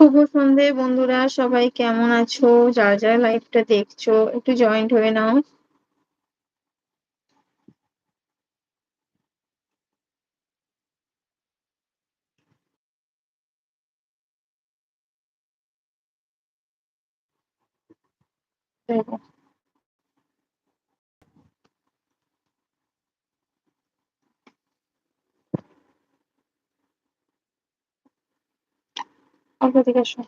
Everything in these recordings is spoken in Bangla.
শুভ সন্ধে বন্ধুরা সবাই কেমন আছো? যার যারা লাইভটা দেখছ একটু জয়েন্ট হয়ে নাও দেখো অল্প দিকে আসো।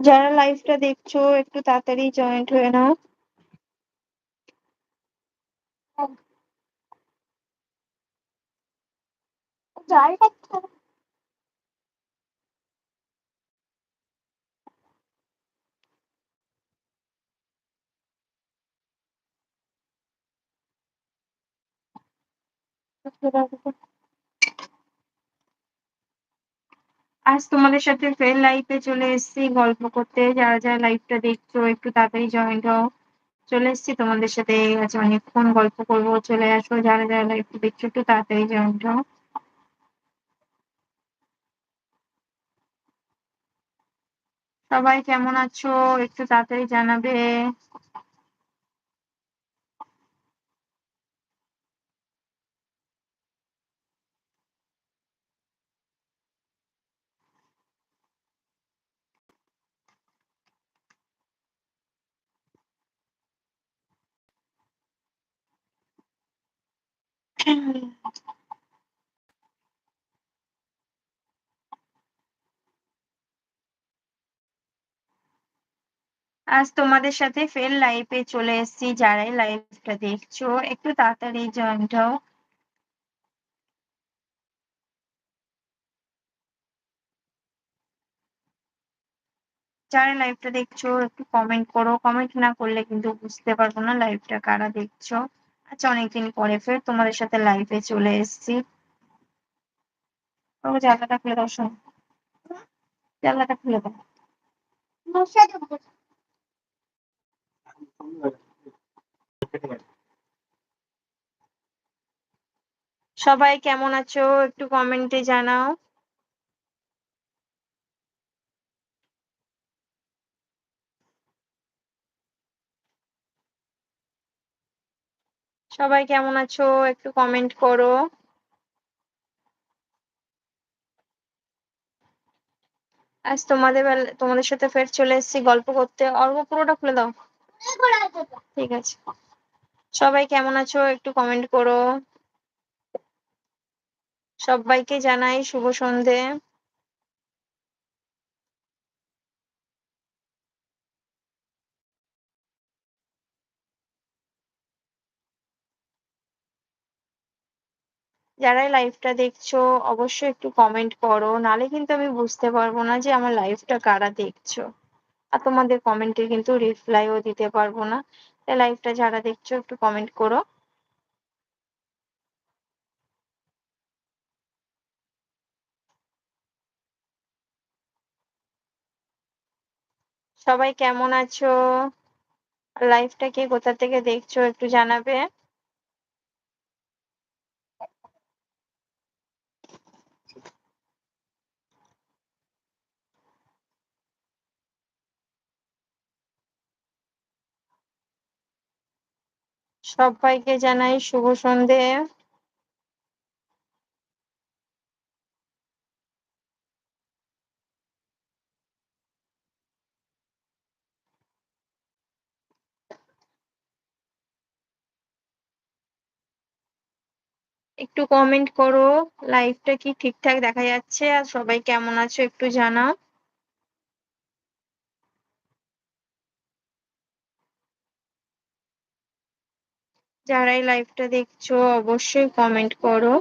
যারা লাইভটা দেখছ একটু তাড়াতাড়ি জয়েন্ট হয়ে নাও। আজ তোমাদের সাথে ফের লাইফে চলে এসেছি, গল্প করতে। যারা যারা লাইভটা দেখছ, একটু তাড়াতাড়ি জয়েন্ট হও। চলে এসেছি তোমাদের সাথে। আজ অনেকক্ষণ গল্প করব। চলে আসো, যারা যারা লাইভটা দেখছ, একটু তাড়াতাড়ি জয়েন্ট হও। সবাই কেমন আছো? একটু তাড়াতাড়ি জানাবে। আজ তোমাদের সাথে ফের লাইভে চলে এসেছি, যারাই লাইভটা দেখছ, একটু তাড়াতাড়ি জয়েন্ট হও যারা লাইভটা দেখছ, একটু কমেন্ট করো। কমেন্ট না করলে কিন্তু বুঝতে পারব না লাইভটা কারা দেখছ। আচ্ছা অনেকদিন পরে ফের তোমাদের সাথে লাইভে চলে এসেছি। জানলাটা খুলে দাও, শোনো। জানলাটা খুলে দাও। সবাই কেমন আছো? একটু কমেন্টে জানাও। সবাই কেমন আছো? একটু কমেন্ট করো। আজ তোমাদের বেলা, তোমাদের সাথে ফের চলে এসেছি গল্প করতে। অল্প পুরোটা খুলে দাও। ঠিক আছে। সবাই কেমন আছো? একটু কমেন্ট করো। সবাইকে জানাই শুভ সন্ধে। যারাই লাইভটা দেখছ, অবশ্যই একটু কমেন্ট করো। নালে কিন্তু আমি বুঝতে পারব না যে আমার লাইভটা কারা দেখছ। আর তোমাদের কমেন্টে কিন্তু রিপ্লাইও দিতে পারব না। তাই লাইভটা যারা দেখছ, একটু কমেন্ট করো। সবাই কেমন আছো? লাইভটা কে কোথা থেকে দেখছ, একটু জানাবে। সবাইকে জানাই শুভ সন্ধে। একটু কমেন্ট করো লাইভটা কি ঠিকঠাক দেখা যাচ্ছে? আর সবাই কেমন আছো একটু জানাও। যারাই লাইভটা দেখছ, অবশ্যই কমেন্ট করো।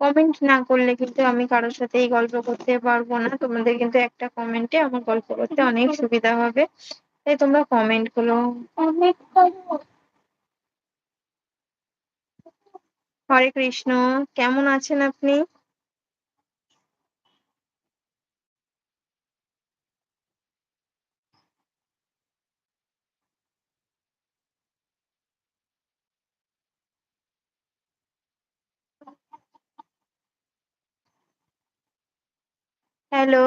কমেন্ট না করলে কিন্তু আমি কারোর সাথেই গল্প করতে পারব না। তোমাদের কিন্তু একটা কমেন্টে আমার গল্প করতে অনেক সুবিধা হবে। তাই তোমরা কমেন্ট করো। হরে কৃষ্ণ, কেমন আছেন আপনি? হ্যালো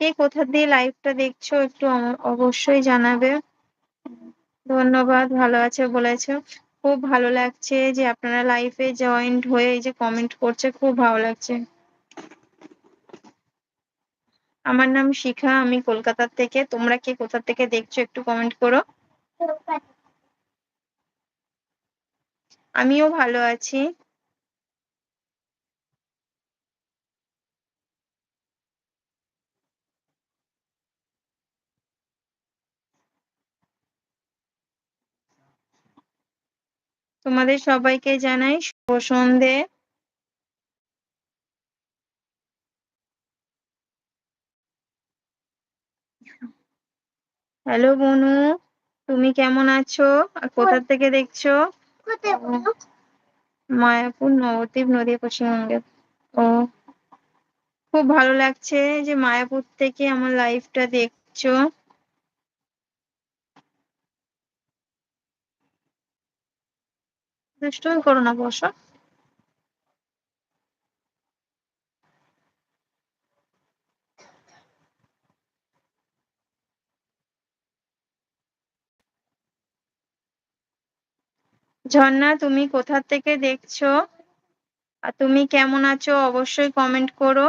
কে কোথা দিয়ে লাইভটা দেখছ একটু অবশ্যই জানাবে। ধন্যবাদ, ভালো আছে বলেছ। খুব ভালো লাগছে যে আপনারা লাইফে জয়েন্ট হয়ে এই যে কমেন্ট করছে, খুব ভালো লাগছে। আমার নাম শিখা, আমি কলকাতার থেকে। তোমরা কে কোথা থেকে দেখছ একটু কমেন্ট করো। আমিও ভালো আছি। তোমাদের সবাইকে জানাই শুভ সন্ধে হ্যালো বনু তুমি কেমন আছো? আর কোথা থেকে দেখছ? মায়াপুর নবদ্বীপ নদী পশ্চিমবঙ্গে। ও খুব ভালো লাগছে যে মায়াপুর থেকে আমার লাইফটা দেখছ। দুষ্টুমি করো না বসো। ঝর্ণা, তুমি কোথা থেকে দেখছ? আর তুমি কেমন আছো? অবশ্যই কমেন্ট করো।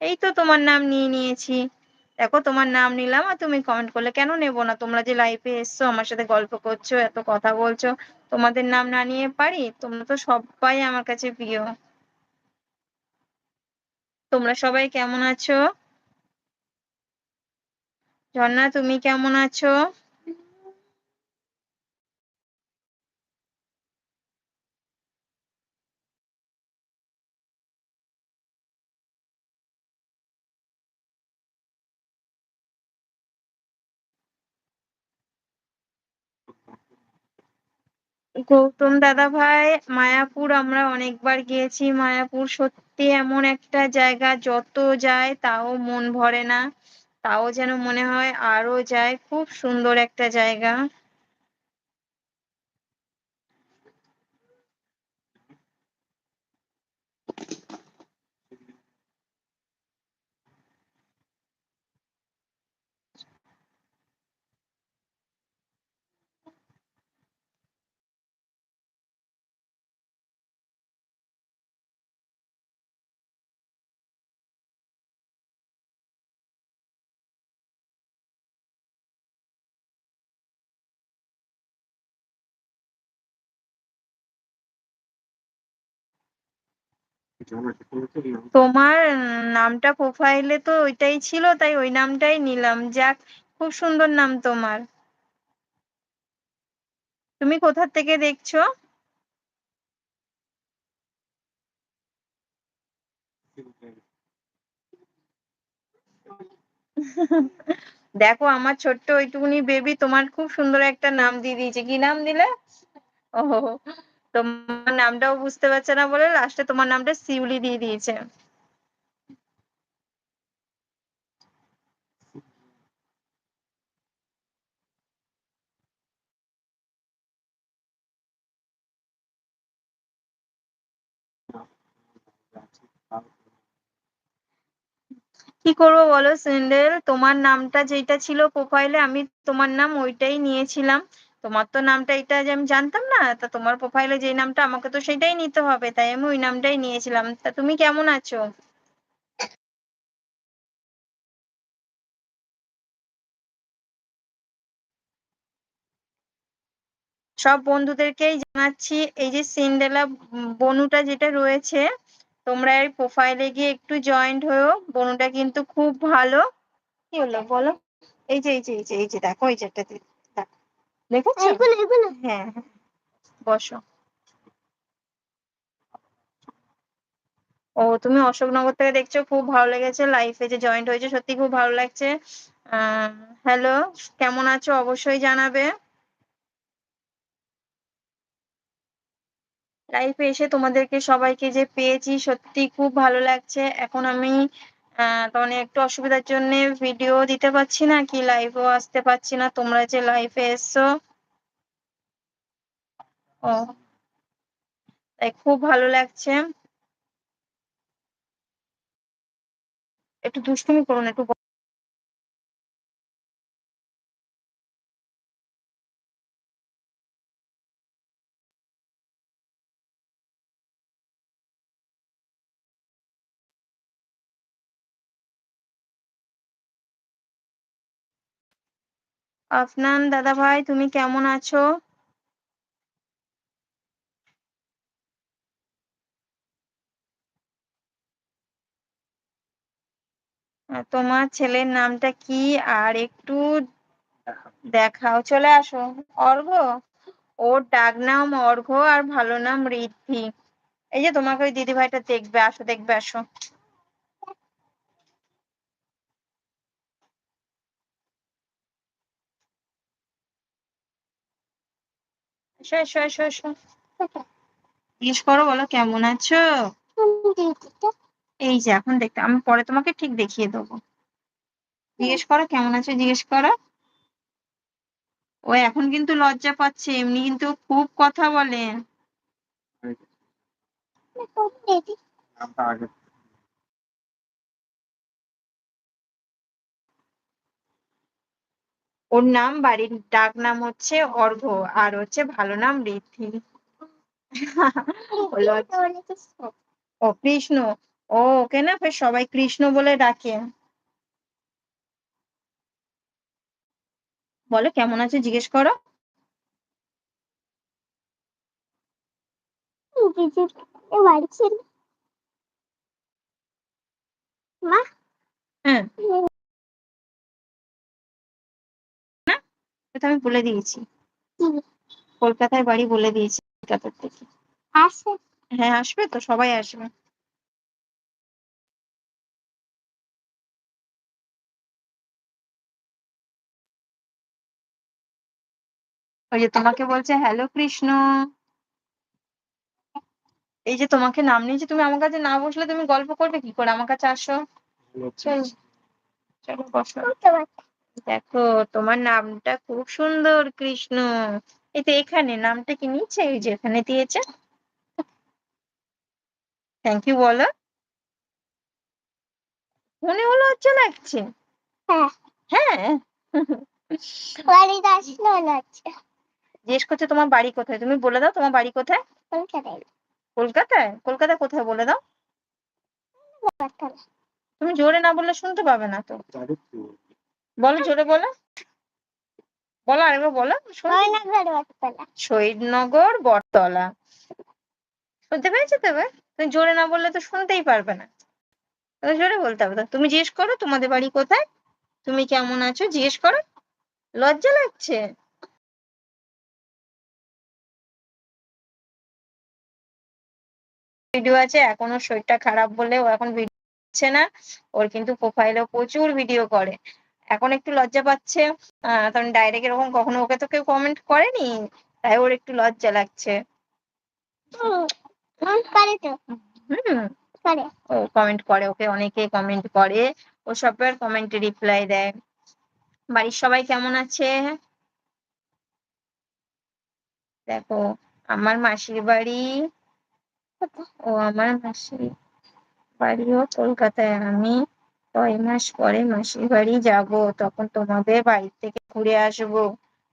এই তো তোমার নাম নিয়ে নিয়েছি। দেখো তোমার নাম নিলাম আর তুমি কমেন্ট করলে কেন নেব না? তোমরা যে লাইফে এসছো, আমার সাথে গল্প করছ, এত কথা বলছো, তোমাদের নাম না নিয়ে পারি? তোমরা তো সবাই আমার কাছে প্রিয়। তোমরা সবাই কেমন আছো? ঝর্ণা, তুমি কেমন আছো? গৌতম দাদা ভাই, মায়াপুর আমরা অনেকবার গিয়েছি। মায়াপুর সত্যি এমন একটা জায়গা, যত যায় তাও মন ভরে না। তাও যেন মনে হয় আরও যায়। খুব সুন্দর একটা জায়গা। তোমার নামটা প্রোফাইলে তো ওইটাই ছিল, তাই ওই নামটাই নিলাম। যাক, খুব সুন্দর নাম তোমার। তুমি কোথা থেকে দেখছ? দেখো, আমার ছোট্ট ওইটুকুনি বেবি তোমার খুব সুন্দর একটা নাম দিয়ে দিয়েছে। কি নাম দিলে? ও তোমার নামটাও বুঝতে পারছে না বলে লাস্টে তোমার নামটা শিউলি দিয়ে দিয়েছে। কি করব বলো স্যান্ডেল তোমার নামটা যেটা ছিল প্রোফাইলে আমি তোমার নাম ওইটাই নিয়েছিলাম। তোমার তো নামটা এটা যে আমি জানতাম না, তা তোমার প্রোফাইলে যে নামটা আমাকে তো সেটাই নিতে হবে, তাই আমি ওই নামটাই নিয়েছিলাম। তা তুমি কেমন আছো? সব বন্ধুদেরকেই জানাচ্ছি, এই যে সিন্ডেলা বনুটা যেটা রয়েছে, তোমরা এই প্রোফাইলে গিয়ে একটু জয়েন্ট হয়েও বনুটা কিন্তু খুব ভালো। কি হলো বলো? এই যে এই যে এই যে এই যে, দেখো, এই যে একটা দেখো দেখেছ হ্যাঁ হ্যাঁ। বসো। ও তুমি অশোকনগর থেকে দেখছ খুব ভালো লেগেছে লাইফে যে জয়েন্ট হয়েছে সত্যি খুব ভালো লাগছে। হ্যালো কেমন আছো? অবশ্যই জানাবে। লাইফে এসে তোমাদেরকে সবাইকে যে পেয়েছি সত্যি খুব ভালো লাগছে। এখন আমি মানে একটু অসুবিধার জন্য ভিডিও দিতে পারছি না, কি লাইভও আসতে পারছি না। তোমরা যে লাইভে এসছো। ও, তাই খুব ভালো লাগছে। একটু দুষ্টুমি করুন একটু আফনান দাদা ভাই তুমি কেমন আছো? তোমার ছেলের নামটা কি? আর একটু দেখাও, চলে আসো। অর্ঘ? ওর ডাক নাম অর্ঘ আর ভালো নাম ঋদ্ধি। এই যে তোমাকে ওই দিদি ভাইটা দেখবে, আসো দেখবে, আসো এসো এসো এসো এসো জিজ্ঞেস করো বলো কেমন আছো? এই যে এখন দেখতে আমি পরে তোমাকে ঠিক দেখিয়ে দেবো। জিজ্ঞেস করো কেমন আছো? জিজ্ঞেস করো। ও এখন কিন্তু লজ্জা পাচ্ছে এমনি কিন্তু খুব কথা বলে। ওর নাম বাড়ির ডাক নাম হচ্ছে অর্ঘ আর হচ্ছে ভালো নাম ঋদ্ধি। ও কৃষ্ণ। ও ওকে না ফের সবাই কৃষ্ণ বলে ডাকে। বলো কেমন আছে? জিজ্ঞেস করো। হ্যাঁ। এটা আমি বলে দিয়েছি। কলকাতায় বাড়ি বলে দিয়েছি কলকাতার থেকে। হ্যাঁ আসবে তো সবাই আসবে। ওই যে তোমাকে বলছে হ্যালো কৃষ্ণ। এই যে তোমাকে নাম নিয়েছি তুমি আমার কাছে না বসলে তুমি গল্প করবে কি করে? আমার কাছে আসো। চলো। বসো। দেখো তোমার নামটা খুব সুন্দর কৃষ্ণ। এই তো এখানে নামটা কি নিচে এই যে এখানে দিয়েছে। থ্যাংক ইউ বলো। মনে হলো লজ্জা লাগছে হ্যাঁ। হ্যাঁ। বাড়িতে আসলে ভালো জিজ্ঞেস করছে তোমার বাড়ি কোথায়? তুমি বলে দাও তোমার বাড়ি কোথায়? কলকাতায়। কলকাতায়? কলকাতায় কোথায় বলে দাও? তুমি জোরে না বললে শুনতে পাবে না তো বলো জোরে বলো। বলো আরেকবার বলো। শহীদনগর বটতলা। শুনতে পেয়েছ তো এবার? তুমি জোরে না বললে তো শুনতেই পারবে না। জোরে বলতে হবে। তুমি জিজ্ঞেস করো তোমাদের বাড়ি কোথায়? তুমি কেমন আছো? জিজ্ঞেস করো। লজ্জা লাগছে? ভিডিও আছে এখন ওর শরীরটা খারাপ বলে ও এখন ভিডিও না। ওর কিন্তু প্রোফাইলে প্রচুর ভিডিও করে। এখন একটু লজ্জা পাচ্ছে। আহ কারণ ডাইরেক্ট এরকম কখনো ওকে তো কেউ কমেন্ট করেনি তাই ওর একটু লজ্জা লাগছে। হুম, ও কমেন্ট করে ওকে অনেকে কমেন্ট করে। ও সবার কমেন্টে রিপ্লাই দেয়। বাড়ির সবাই কেমন আছে? দেখো আমার মাসির বাড়ি ও আমার মাসির বাড়িও কলকাতায় আমি কয় মাস পরে মাসির বাড়ি যাব তখন তোমাদের বাড়ি থেকে ঘুরে আসব।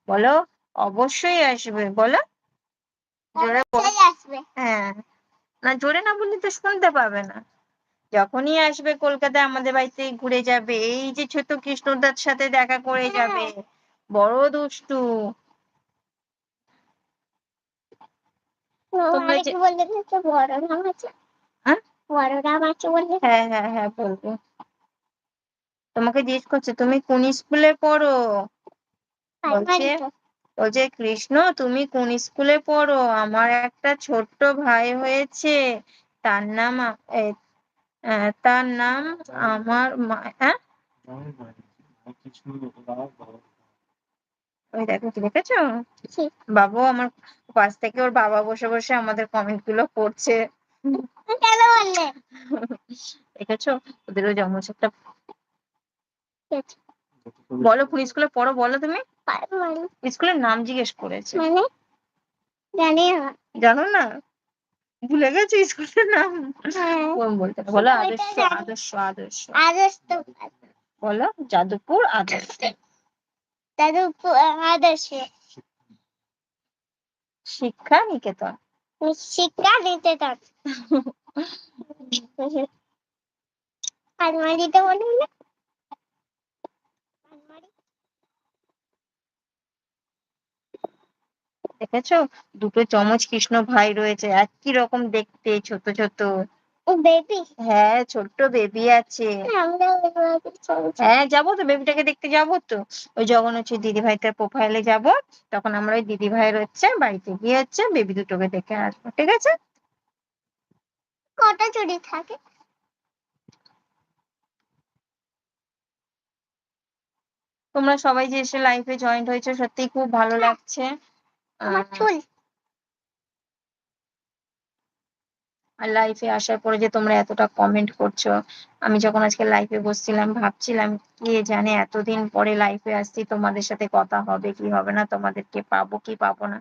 বলো অবশ্যই আসবে বলো। জোরে হ্যাঁ। না জোরে না বললে তো শুনতে পাবে না। যখনই আসবে কলকাতায় আমাদের বাড়িতে ঘুরে যাবে। এই যে ছোট কৃষ্ণদার সাথে দেখা করে যাবে। বড় দুষ্টু। বড় আছে। হ্যাঁ? বড় আছে বললে। হ্যাঁ হ্যাঁ হ্যাঁ বলব। তোমাকে জিজ্ঞেস করছে তুমি কোন স্কুলে পড়ো? বলছে- বলছে কৃষ্ণ তুমি কোন স্কুলে পড়ো? আমার একটা ছোট্ট ভাই হয়েছে তার নাম তার নাম আমার হ্যাঁ ওই দেখো কি দেখেছ? বাবু আমার পাশ থেকে ওর বাবা বসে বসে আমাদের কমেন্টগুলো পড়ছে কেন দেখেছ? ওদেরও আছে। বলো কোন স্কুলে পড়ো বলো তুমি? স্কুলের নাম জিজ্ঞেস করেছে। মানে? জানি না। জানো না? ভুলে গেছো স্কুলের নাম। হ্যাঁ। কোন বলতে বলো আদর্শ আদর্শ আদর্শ। আদর্শ। বলো যাদবপুর আদর্শ। আদর্শ। শিক্ষা নিকেতন। শিক্ষা তার আলমারিতে বলে না? দেখেছ? দুটো চমচ কৃষ্ণ ভাই রয়েছে। একই রকম দেখতে ছোট ছোট? ও বেবি হ্যাঁ ছোট্ট বেবি আছে। হ্যাঁ যাব তো বেবিটাকে দেখতে যাব তো। ওই যখন হচ্ছে দিদি ভাইটার প্রোফাইলে যাব। তখন আমরা ওই দিদি ভাইয়ের হচ্ছে বাড়িতে গিয়ে হচ্ছে বেবি দুটোকে দেখে আসব ঠিক আছে? কটা চুড়ি থাকে? তোমরা সবাই যে এসে লাইফে জয়েন্ট হয়েছে সত্যি খুব ভালো লাগছে। আমার চুল। আর লাইফে আসার পরে যে তোমরা এতটা কমেন্ট করছ। আমি যখন আজকে লাইফে বসছিলাম ভাবছিলাম কে জানে এতদিন পরে লাইফে আসছি তোমাদের সাথে কথা হবে কি হবে না তোমাদেরকে পাবো কি পাবো না।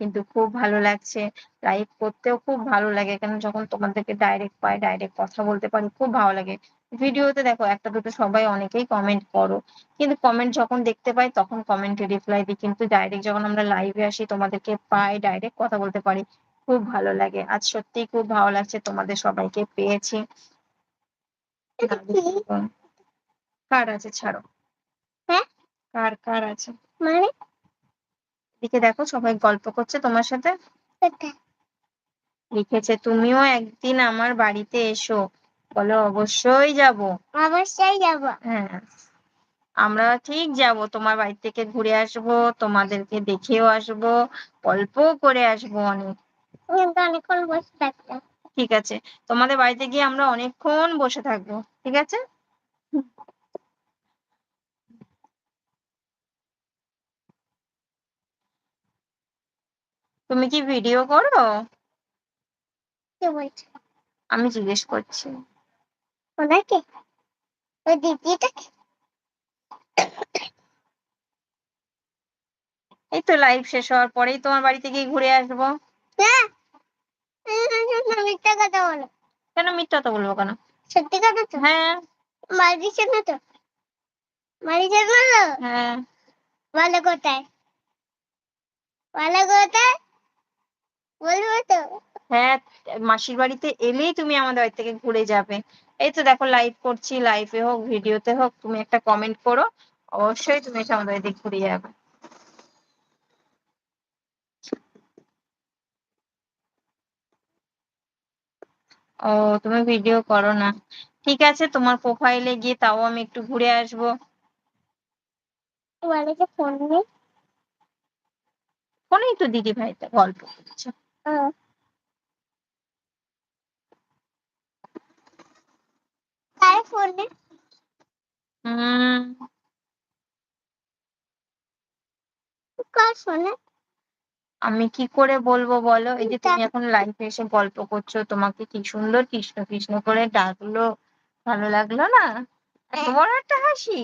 কিন্তু খুব ভালো লাগছে। লাইভ করতেও খুব ভালো লাগে। কেন? যখন তোমাদেরকে ডাইরেক্ট পাই ডাইরেক্ট কথা বলতে পারি খুব ভালো লাগে। ভিডিওতে দেখো একটা দুটো সবাই অনেকেই কমেন্ট করো। কিন্তু কমেন্ট যখন দেখতে পাই তখন কমেন্টে রিপ্লাই দিই। কিন্তু ডাইরেক্ট যখন আমরা লাইভে আসি তোমাদেরকে পাই ডাইরেক্ট কথা বলতে পারি। খুব ভালো লাগে। আজ সত্যি খুব ভালো লাগছে তোমাদের সবাইকে পেয়েছি। কার আছে? ছাড়ো। হ্যাঁ? কার কার আছে? মানে? এদিকে দেখো সবাই গল্প করছে তোমার সাথে। লিখেছে তুমিও একদিন আমার বাড়িতে এসো। বলো অবশ্যই যাব। অবশ্যই যাব। হ্যাঁ। আমরা ঠিক যাব তোমার বাড়ি থেকে ঘুরে আসব তোমাদেরকে দেখেও আসব গল্পও করে আসব অনেক। অনেকক্ষণ বসে থাকতাম ঠিক আছে তোমাদের বাড়িতে গিয়ে আমরা অনেকক্ষণ বসে থাকব ঠিক আছে? তুমি কি ভিডিও করো? আমি জিজ্ঞেস করছি। ওনাকে? ওই দিদিটাকে? এই তো লাইভ শেষ হওয়ার পরেই তোমার বাড়িতে গিয়ে ঘুরে আসব। হ্যাঁ মিথ্যা কথা বলো। কেন মিথ্যা তো বলব কেন? সত্যি কথা তো? হ্যাঁ। বাড়ি দিচ্ছে তো? বাড়ি যাবে হ্যাঁ। ভালো কোথায়? ভালো কোথায়? বলব তো? হ্যাঁ মাসির বাড়িতে এলেই তুমি আমাদের বাড়ি থেকে ঘুরে যাবে। এই তো দেখো লাইভ করছি লাইভে হোক ভিডিওতে হোক তুমি একটা কমেন্ট করো অবশ্যই তুমি এসে আমাদের বাড়িতে ঘুরে যাবে। ও তুমি ভিডিও করো না। ঠিক আছে তোমার প্রোফাইলে গিয়ে তাও আমি একটু ঘুরে আসব। ফোন নেই? ফোনেই তো দিদি ভাই গল্প করছে। কার ফোন কার আমি কি করে বলব বলো? এই যে তুমি এখন লাইফে এসে গল্প করছ তোমাকে কি সুন্দর কৃষ্ণ কৃষ্ণ করে ডাকলো ভালো লাগল না? এত বড় একটা হাসি।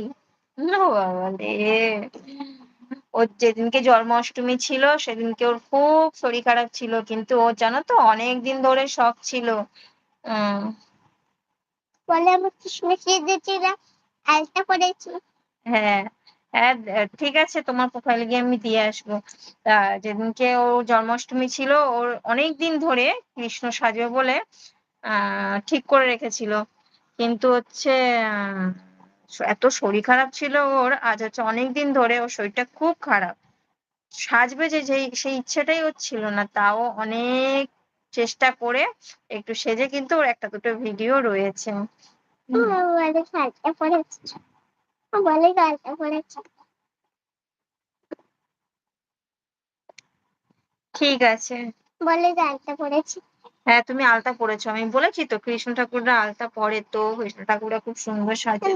ওর যেদিনকে জন্মাষ্টমী ছিল সেদিনকে ওর খুব শরীর খারাপ ছিল কিন্তু ও জানো তো অনেকদিন ধরে শখ ছিল। উম বলে আমি কৃষ্ণ সেজেছিলাম আলতা পরেছি হ্যাঁ হ্যাঁ ঠিক আছে, তোমার প্রোফাইলে গিয়ে আমি দিয়ে আসব। তা যেদিনকে ওর জন্মাষ্টমী ছিল, ওর অনেক দিন ধরে কৃষ্ণ সাজবে বলে ঠিক করে রেখেছিল। কিন্তু হচ্ছে এত শরীর খারাপ ছিল ওর, আজ হচ্ছে অনেক দিন ধরে ওর শরীরটা খুব খারাপ। সাজবে যে সেই ইচ্ছেটাই ওর ছিল না, তাও অনেক চেষ্টা করে একটু সেজে কিন্তু ওর একটা দুটো ভিডিও রয়েছে। ঠিক আছে। বলে আলতা পরেছি হ্যাঁ তুমি আলতা পরেছো। আমি বলেছি তো কৃষ্ণ ঠাকুররা আলতা পরে তো কৃষ্ণ ঠাকুররা খুব সুন্দর সাজে।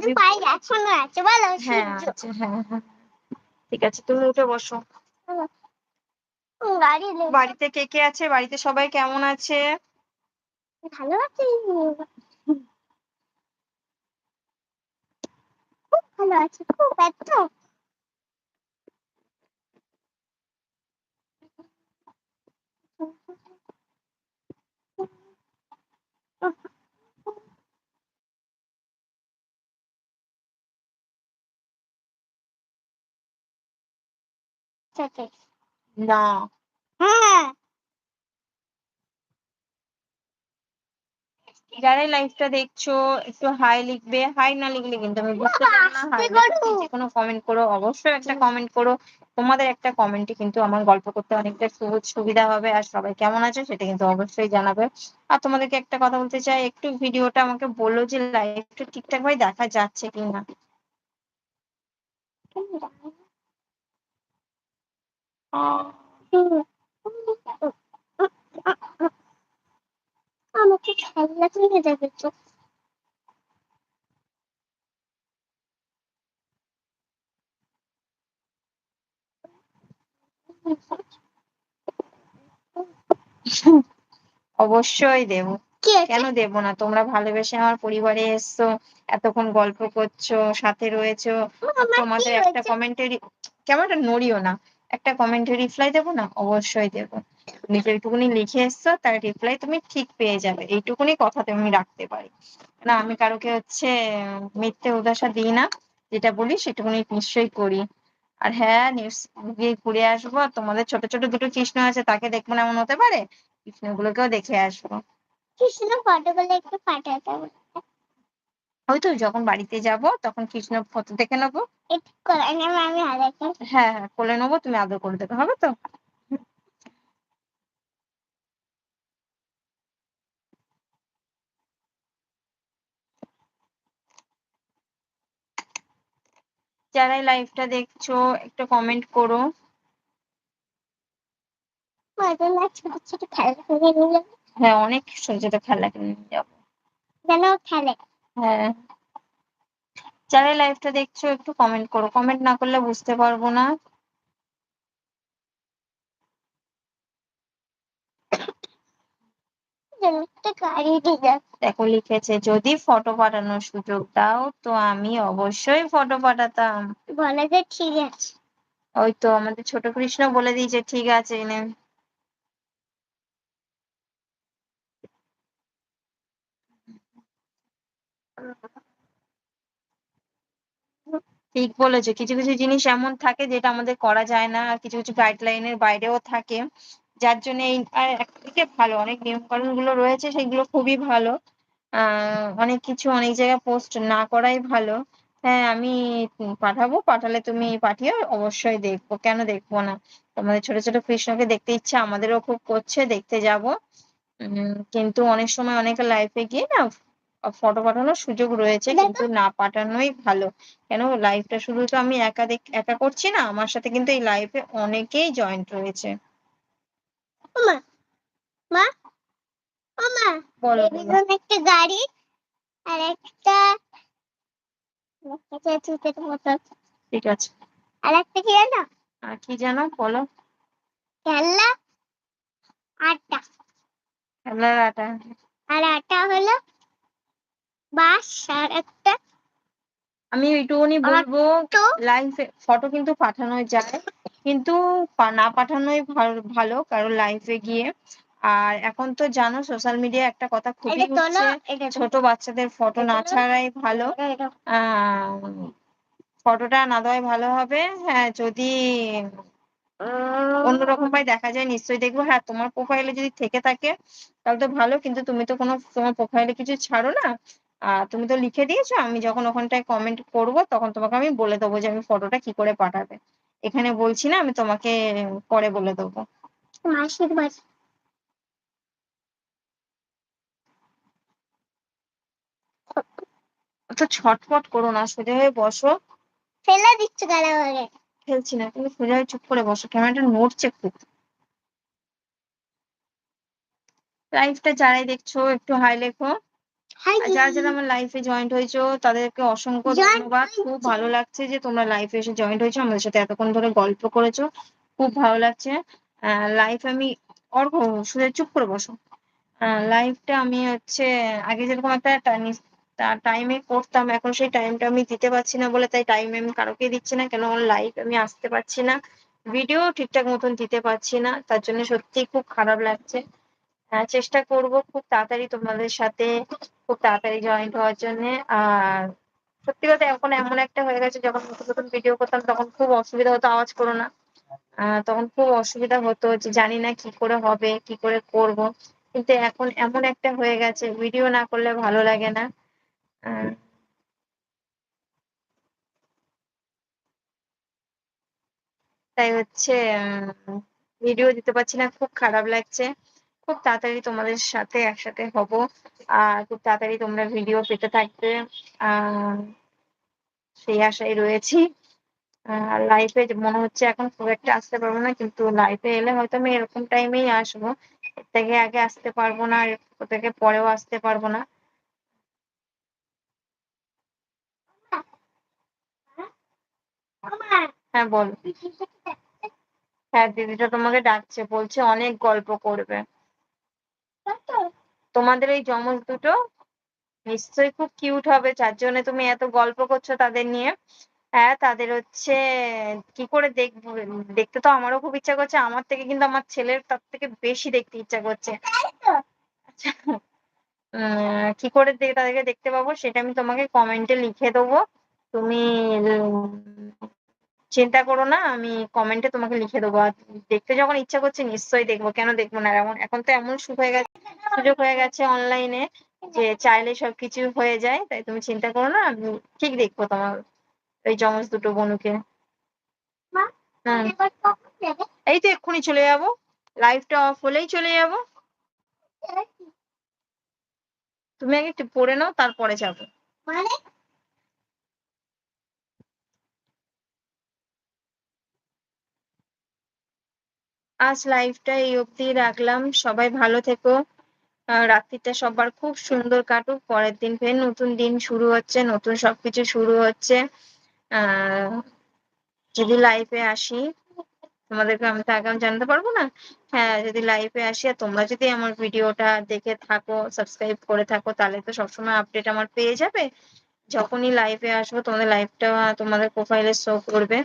এখনও আছে বলো হ্যাঁ সূর্য হ্যাঁ হ্যাঁ। ঠিক আছে তুমি উঠে বসো। বাড়িতে কে কে আছে? বাড়িতে সবাই কেমন আছে? ভালো আছে। খুব ভালো আছে খুব ব্যস্ত। Okay. না। হ্যাঁ। লাইভটা দেখছ একটু হাই লিখবে। হাই না লিখলে কিন্তু আমি বুঝতে পারব না। হাই যে কোনো কমেন্ট করো। অবশ্যই একটা কমেন্ট করো। তোমাদের একটা কমেন্টে কিন্তু আমার গল্প করতে অনেকটা সহজ সুবিধা হবে। আর সবাই কেমন আছে সেটা কিন্তু অবশ্যই জানাবে। আর তোমাদেরকে একটা কথা বলতে চাই একটু ভিডিওটা আমাকে বলো যে লাইভটা ঠিকঠাক ভাবে দেখা যাচ্ছে কিনা। আমাকে কিনে দেবে তো। অবশ্যই দেবো। কেন দেব না? তোমরা ভালোবেসে আমার পরিবারে এসছো এতক্ষণ গল্প করছ সাথে রয়েছো। তোমাদের একটা? কমেন্টের কেমন একটা নড়িও না। একটা কমেন্টের রিপ্লাই দেবো না? অবশ্যই দেবো। তুমি যেটুকুনি লিখে এসছো, তার রিপ্লাই তুমি ঠিক পেয়ে যাবে। এইটুকুনি কথা তুমি রাখতে পারি। না, আমি কারোকে হচ্ছে মিথ্যে উদাসা দিই না। যেটা বলি, সেটুকুনি নিশ্চয়ই করি। আর হ্যাঁ নিউজ গিয়ে ঘুরে আসব। তোমাদের ছোট ছোট দুটো কৃষ্ণ আছে, তাকে দেখব না, এমন হতে পারে? কৃষ্ণগুলোকেও দেখে আসব। কৃষ্ণ ফটোগুলো একটু পাঠাতে ওই তো যখন বাড়িতে যাব তখন কৃষ্ণ ফটো দেখে নেব। হ্যাঁ হ্যাঁ কোলে নেব তুমি আদর করে দেবে হবে তো? যারাই লাইভটা দেখছ একটু কমেন্ট করো। হ্যাঁ অনেক ছোট ছোট খেলা কিনে নিয়ে যাব। খেলে। হ্যাঁ। যারাই লাইভটা দেখছ একটু কমেন্ট করো। কমেন্ট না করলে বুঝতে পারব না। দেখো লিখেছে যদি ফটো পাঠানোর সুযোগ দাও তো আমি অবশ্যই ফটো পাঠাতাম। বলে যে ঠিক আছে। ওই তো আমাদের ছোট কৃষ্ণ বলে দিয়েছে ঠিক আছে ঠিক বলেছ। কিছু কিছু জিনিস এমন থাকে যেটা আমাদের করা যায় না, আর কিছু কিছু গাইডলাইনের বাইরেও থাকে। যার জন্য এই, আর একদিকে ভালো, অনেক নিয়ম কানুনগুলো রয়েছে, সেগুলো খুবই ভালো। অনেক কিছু, অনেক জায়গায় পোস্ট না করাই ভালো। হ্যাঁ আমি পাঠাবো, পাঠালে তুমি পাঠিও অবশ্যই দেখব। কেন দেখব না? তোমাদের ছোট ছোট কৃষ্ণকে দেখতে ইচ্ছা, আমাদেরও খুব করছে, দেখতে যাব। কিন্তু অনেক সময় অনেকে লাইফে গিয়ে না ফটো পাঠানোর সুযোগ রয়েছে কিন্তু না পাঠানোই ভালো। কেন? লাইভটা শুধু তো আমি একা দেখ একা করছি না আমার সাথে কিন্তু এই লাইফে অনেকেই জয়েন্ট রয়েছে। ওমা মা বলো বলো। একটা গাড়ি আর একটা একটা চুতের মতো ঠিক আছে। আর একটা কি জানো? আর কি জানো? বলো। খেলনা আটা। আর আটা হলো একটা আমি এইটুকুনি বলব তো লাইভে ফটো কিন্তু পাঠানো যায়। কিন্তু না পাঠানোই ভালো- কারণ লাইভে গিয়ে। আর এখন তো জানো সোশ্যাল মিডিয়া একটা কথা খুবই হচ্ছে ছোট বাচ্চাদের ফটো না ছাড়াই ভালো। ফটোটা না দেওয়াই ভালো হবে। হ্যাঁ যদি অন্যরকম ভাবে দেখা যায় নিশ্চয়ই দেখব। হ্যাঁ তোমার প্রোফাইলে যদি থেকে থাকে তাহলে তো ভালো। কিন্তু তুমি তো কোনো তোমার প্রোফাইলে কিছু ছাড়ো না। তুমি তো লিখে দিয়েছ আমি যখন ওখানটায় কমেন্ট করব তখন তোমাকে আমি বলে দেবো যে আমি ফটোটা কি করে পাঠাবে। এখানে বলছি না আমি তোমাকে পরে বলে দেবো। মাসির বাস তো ছটফট করো না সোজা হয়ে বসো। ফেলে দিচ্ছ আমাকে ফেলছি না তুমি সোজা হয়ে চুপ করে বসো ক্যামেরাটা নড়ছে খুব। লাইভটা যারাই দেখছ একটু হাই লেখো। যারা যারা আমার লাইফে জয়েন্ট হয়েছো তাদেরকে অসংখ্য ধন্যবাদ। খুব ভালো লাগছে যে তোমরা লাইফে এসে জয়েন্ট হয়েছো আমাদের সাথে এতক্ষণ ধরে গল্প করেছ। খুব ভালো লাগছে। লাইফ আমি অর্ঘ শুধু চুপ করে বসো। লাইফটা আমি হচ্ছে আগে যেরকম একটা টাইমে করতাম এখন সেই টাইমটা আমি দিতে পারছি না বলে তাই টাইম আমি কারোকে দিচ্ছি না। কেন লাইভ আমি আসতে পারছি না। ভিডিও ঠিকঠাক মতন দিতে পারছি না। তার জন্য সত্যি খুব খারাপ লাগছে। আহ, চেষ্টা করব খুব তাড়াতাড়ি তোমাদের সাথে খুব তাড়াতাড়ি জয়েন্ট হওয়ার জন্য। আর সত্যি কথা এখন এমন একটা হয়ে গেছে যখন নতুন নতুন ভিডিও করতাম তখন খুব অসুবিধা হতো আওয়াজ করো না। তখন খুব অসুবিধা হতো যে জানি না কি করে হবে কি করে করব। কিন্তু এখন এমন একটা হয়ে গেছে ভিডিও না করলে ভালো লাগে না। তাই হচ্ছে ভিডিও দিতে পারছি না খুব খারাপ লাগছে। খুব তাড়াতাড়ি তোমাদের সাথে একসাথে হব। আর খুব তাড়াতাড়ি তোমরা ভিডিও পেতে থাকবে। সেই আশায় রয়েছি। আর লাইফে মনে হচ্ছে এখন খুব একটা আসতে পারব না, কিন্তু লাইফে এলে হয়তো আমি এরকম টাইমেই আসব। এর থেকে আগে আসতে পারব না আর থেকে পরেও আসতে পারব না। হ্যাঁ বল। হ্যাঁ দিদিটা তোমাকে ডাকছে, বলছে অনেক গল্প করবে। তোমাদের এই জমজ দুটো নিশ্চয়ই খুব কিউট হবে। যার জন্য তুমি এত গল্প করছ তাদের নিয়ে। হ্যাঁ তাদের হচ্ছে কি করে দেখব দেখতে তো আমারও খুব ইচ্ছা করছে। আমার থেকে কিন্তু আমার ছেলের তার থেকে বেশি দেখতে ইচ্ছা করছে। আচ্ছা কি করে তাদেরকে দেখতে পাবো সেটা আমি তোমাকে কমেন্টে লিখে দেবো। তুমি চিন্তা করো না আমি কমেন্টে তোমাকে লিখে দেবো। দেখতে যখন ইচ্ছা করছে নিশ্চয়ই দেখব কেন দেখব না? এমন এখন তো এমন সুখ হয়ে গেছে সুযোগ হয়ে গেছে অনলাইনে যে চাইলে সবকিছু হয়ে যায় তাই তুমি চিন্তা করো না আমি ঠিক দেখব তোমার ওই জমজ দুটো বনুকে। এই তো এক্ষুনি চলে যাব। লাইফটা অফ হলেই চলে যাব। তুমি আগে একটু পড়ে নাও তারপরে যাব। আজ লাইভটা এই অবধি রাখলাম। সবাই ভালো থেকো। রাত্রিটা সবার খুব সুন্দর কাটুক। পরের দিন ফের নতুন দিন শুরু হচ্ছে, নতুন সবকিছু শুরু হচ্ছে। যদি লাইফে আসি, তোমাদেরকে আমি তো আগাম জানতে পারব না? হ্যাঁ যদি লাইফে আসি, আর তোমরা যদি আমার ভিডিওটা দেখে থাকো সাবস্ক্রাইব করে থাকো, তাহলে তো সবসময় আপডেট আমার পেয়ে যাবে। যখনই লাইভে আসব, তোমাদের লাইভটা তোমাদের প্রোফাইলে শো করবে।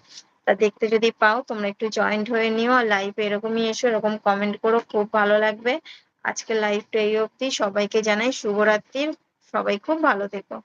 তা দেখতে যদি পাও, তোমরা একটু জয়েন্ট হয়ে নিও আর লাইভে এরকমই এসো, এরকম কমেন্ট করো, খুব ভালো লাগবে। আজকের লাইভটা এই অবধি। সবাইকে জানাই শুভরাত্রির সবাই খুব ভালো থেকো।